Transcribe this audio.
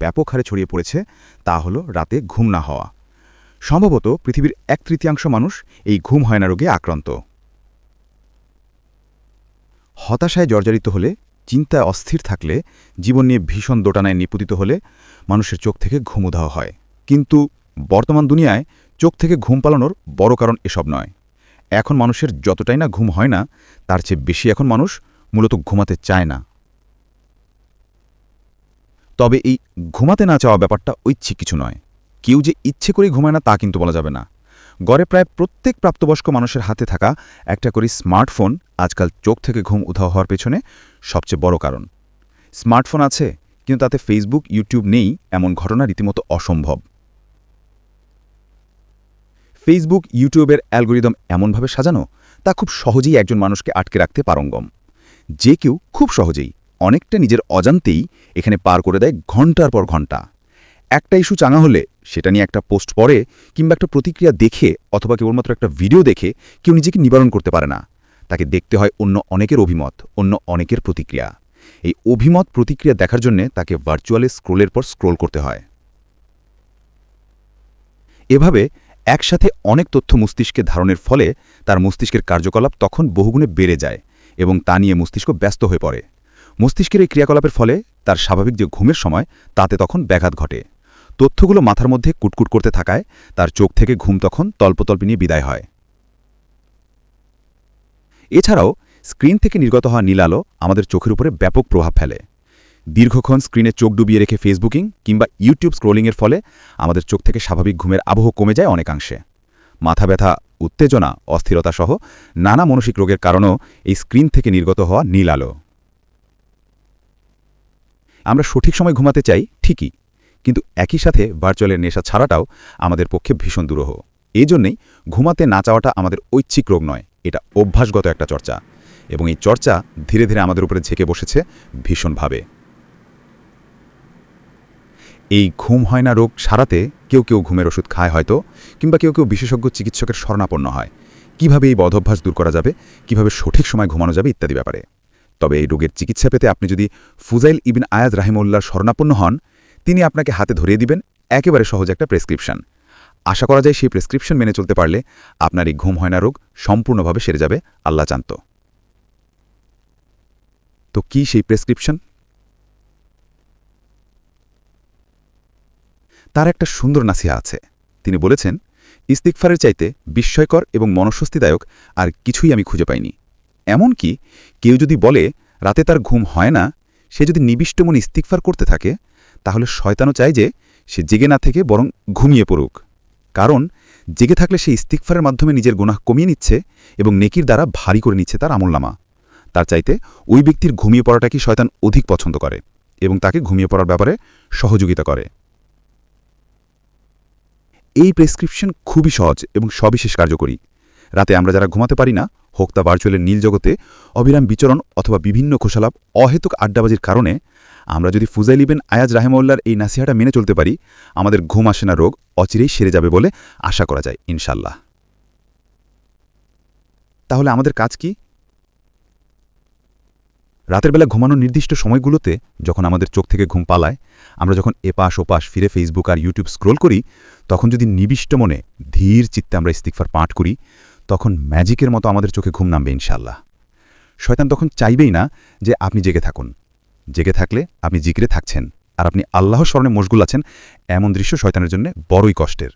ব্যাপক হারে ছড়িয়ে পড়েছে, তা হল রাতে ঘুম না হওয়া। সম্ভবত পৃথিবীর এক তৃতীয়াংশ মানুষ এই ঘুম হয় না রোগে আক্রান্ত। হতাশায় জর্জরিত হলে, চিন্তায় অস্থির থাকলে, জীবন নিয়ে ভীষণ দোটানায় নিপুতিত হলে মানুষের চোখ থেকে ঘুম উধাও হয়। কিন্তু বর্তমান দুনিয়ায় চোখ থেকে ঘুম পালানোর বড় কারণ এসব নয়। এখন মানুষের যতটাই না ঘুম হয় না, তার চেয়ে বেশি এখন মানুষ মূলত ঘুমাতে চায় না। তবে এই ঘুমাতে না চাওয়া ব্যাপারটা ঐচ্ছিক কিছু নয়। কেউ যে ইচ্ছে করে ঘুমায় না তা কিন্তু বলা যাবে না। গড়ে প্রায় প্রত্যেক প্রাপ্তবয়স্ক মানুষের হাতে থাকা একটা করে স্মার্টফোন আজকাল চোখ থেকে ঘুম উধাও হওয়ার পেছনে সবচেয়ে বড় কারণ। স্মার্টফোন আছে, কিন্তু তাতে ফেসবুক ইউটিউব নেই এমন ঘটনা রীতিমতো অসম্ভব। ফেসবুক ইউটিউবের অ্যালগোরিদম এমনভাবে সাজানো তা খুব সহজেই একজন মানুষকে আটকে রাখতে পারঙ্গম। যে কেউ খুব সহজেই অনেকটা নিজের অজান্তেই এখানে পার করে দেয় ঘণ্টার পর ঘণ্টা। একটা ইস্যু চাঙা হলে সেটা নিয়ে একটা পোস্ট পড়ে কিংবা একটা প্রতিক্রিয়া দেখে অথবা কেবলমাত্র একটা ভিডিও দেখে কেউ নিজেকে নিবারণ করতে পারে না। তাকে দেখতে হয় অন্য অনেকের অভিমত, অন্য অনেকের প্রতিক্রিয়া। এই অভিমত প্রতিক্রিয়া দেখার জন্যে তাকে ভার্চুয়ালি স্ক্রোলের পর স্ক্রোল করতে হয়। এভাবে একসাথে অনেক তথ্য মস্তিষ্কে ধারণের ফলে তার মস্তিষ্কের কার্যকলাপ তখন বহুগুণে বেড়ে যায় এবং তা নিয়ে মস্তিষ্ক ব্যস্ত হয়ে পড়ে। মস্তিষ্কের এই ক্রিয়াকলাপের ফলে তার স্বাভাবিক যে ঘুমের সময়, তাতে তখন ব্যাঘাত ঘটে। তথ্যগুলো মাথার মধ্যে কুটকুট করতে থাকায় তার চোখ থেকে ঘুম তখন তল্পতল্প নিয়ে বিদায় হয়। এছাড়াও, স্ক্রিন থেকে নির্গত হওয়া নীলালো আমাদের চোখের উপরে ব্যাপক প্রভাব ফেলে। দীর্ঘক্ষণ স্ক্রিনে চোখ ডুবিয়ে রেখে ফেসবুকিং কিংবা ইউটিউব স্ক্রোলিংয়ের ফলে আমাদের চোখ থেকে স্বাভাবিক ঘুমের আবহ কমে যায় অনেকাংশে। মাথা ব্যথা, উত্তেজনা, অস্থিরতা সহ নানা মানসিক রোগের কারণও এই স্ক্রিন থেকে নির্গত হওয়া নীল আলো। আমরা সঠিক সময় ঘুমাতে চাই ঠিকই, কিন্তু একই সাথে ভার্চুয়ালের নেশা ছাড়াটাও আমাদের পক্ষে ভীষণ দুরূহ। এই জন্যেই ঘুমাতে না চাওয়াটা আমাদের ঐচ্ছিক রোগ নয়, এটা অভ্যাসগত একটা চর্চা, এবং এই চর্চা ধীরে ধীরে আমাদের উপরে ঝেঁকে বসেছে ভীষণভাবে। এই ঘুম হয় না রোগ সারাতে কেউ কেউ ঘুমের ওষুধ খায় হয়তো, কিংবা কেউ কেউ বিশেষজ্ঞ চিকিৎসকের শরণাপন্ন হয়। কীভাবে এই বদভ্যাস দূর করা যাবে, কীভাবে সঠিক সময় ঘুমানো যাবে ইত্যাদি ব্যাপারে। তবে এই রোগের চিকিৎসা পেতে আপনি যদি ফুজাইল ইবিন আয়াজ রাহিমউল্লার শরণাপন্ন হন, তিনি আপনাকে হাতে ধরিয়ে দিবেন একেবারে সহজ একটা প্রেসক্রিপশন। আশা করা যায় সেই প্রেসক্রিপশন মেনে চলতে পারলে আপনার এই ঘুম হয় না রোগ সম্পূর্ণভাবে সেরে যাবে, আল্লাহ জানত। তো কি সেই প্রেসক্রিপশন? তার একটা সুন্দর নাসিহা আছে। তিনি বলেছেন ইস্তিকফারের চাইতে বিস্ময়কর এবং মনস্বস্তিদায়ক আর কিছুই আমি খুঁজে পাইনি। এমন কি কেউ যদি বলে, রাতে তার ঘুম হয় না, সে যদি নিবিষ্ট মন ইস্তিকফার করতে থাকে, তাহলে শয়তানও চায় যে সে জেগে না থেকে বরং ঘুমিয়ে পড়ুক। কারণ, জেগে থাকলে সে ইস্তিকফারের মাধ্যমে নিজের গুনাহ কমিয়ে নিচ্ছে এবং নেকির দ্বারা ভারী করে নিচ্ছে তার আমলনামা। তার চাইতে ওই ব্যক্তির ঘুমিয়ে পড়াটাকে শয়তান অধিক পছন্দ করে এবং তাকে ঘুমিয়ে পড়ার ব্যাপারে সহযোগিতা করে। এই প্রেসক্রিপশন খুবই সহজ এবং সবিশেষ কার্যকরী। রাতে আমরা যারা ঘুমাতে পারি না, হোক তা ভার্চুয়ালের নীল জগতে, অবিরাম বিচরণ অথবা বিভিন্ন খোসালাপ, অহেতুক আড্ডাবাজির কারণে, আমরা যদি ফুজাইলিবেন আয়াজ রাহেমউল্লার এই নাসিহাটা মেনে চলতে পারি, আমাদের ঘুম আসে না, রোগ অচিরেই সেরে যাবে বলে আশা করা যায় ইনশাল্লাহ তাহলে আমাদের কাজ কি? রাতের বেলা ঘুমানোর নির্দিষ্ট সময়গুলোতে যখন আমাদের চোখ থেকে ঘুম পালায়, আমরা যখন এপাশ ওপাশ ফিরে ফেসবুক আর ইউটিউব স্ক্রোল করি, তখন যদি নিবিষ্ট মনে ধীর চিত্তে আমরা ইস্তিকফার পাঠ করি তখন ম্যাজিকের মতো আমাদের চোখে ঘুম নামবে ইনশাল্লাহ শয়তান তখন চাইবেই না যে আপনি জেগে থাকুন। জেগে থাকলে আপনি জিকরে থাকছেন। আর আপনি আল্লাহ স্মরণে মশগুল আছেন, এমন দৃশ্য শয়তানের জন্য বড়ই কষ্টের।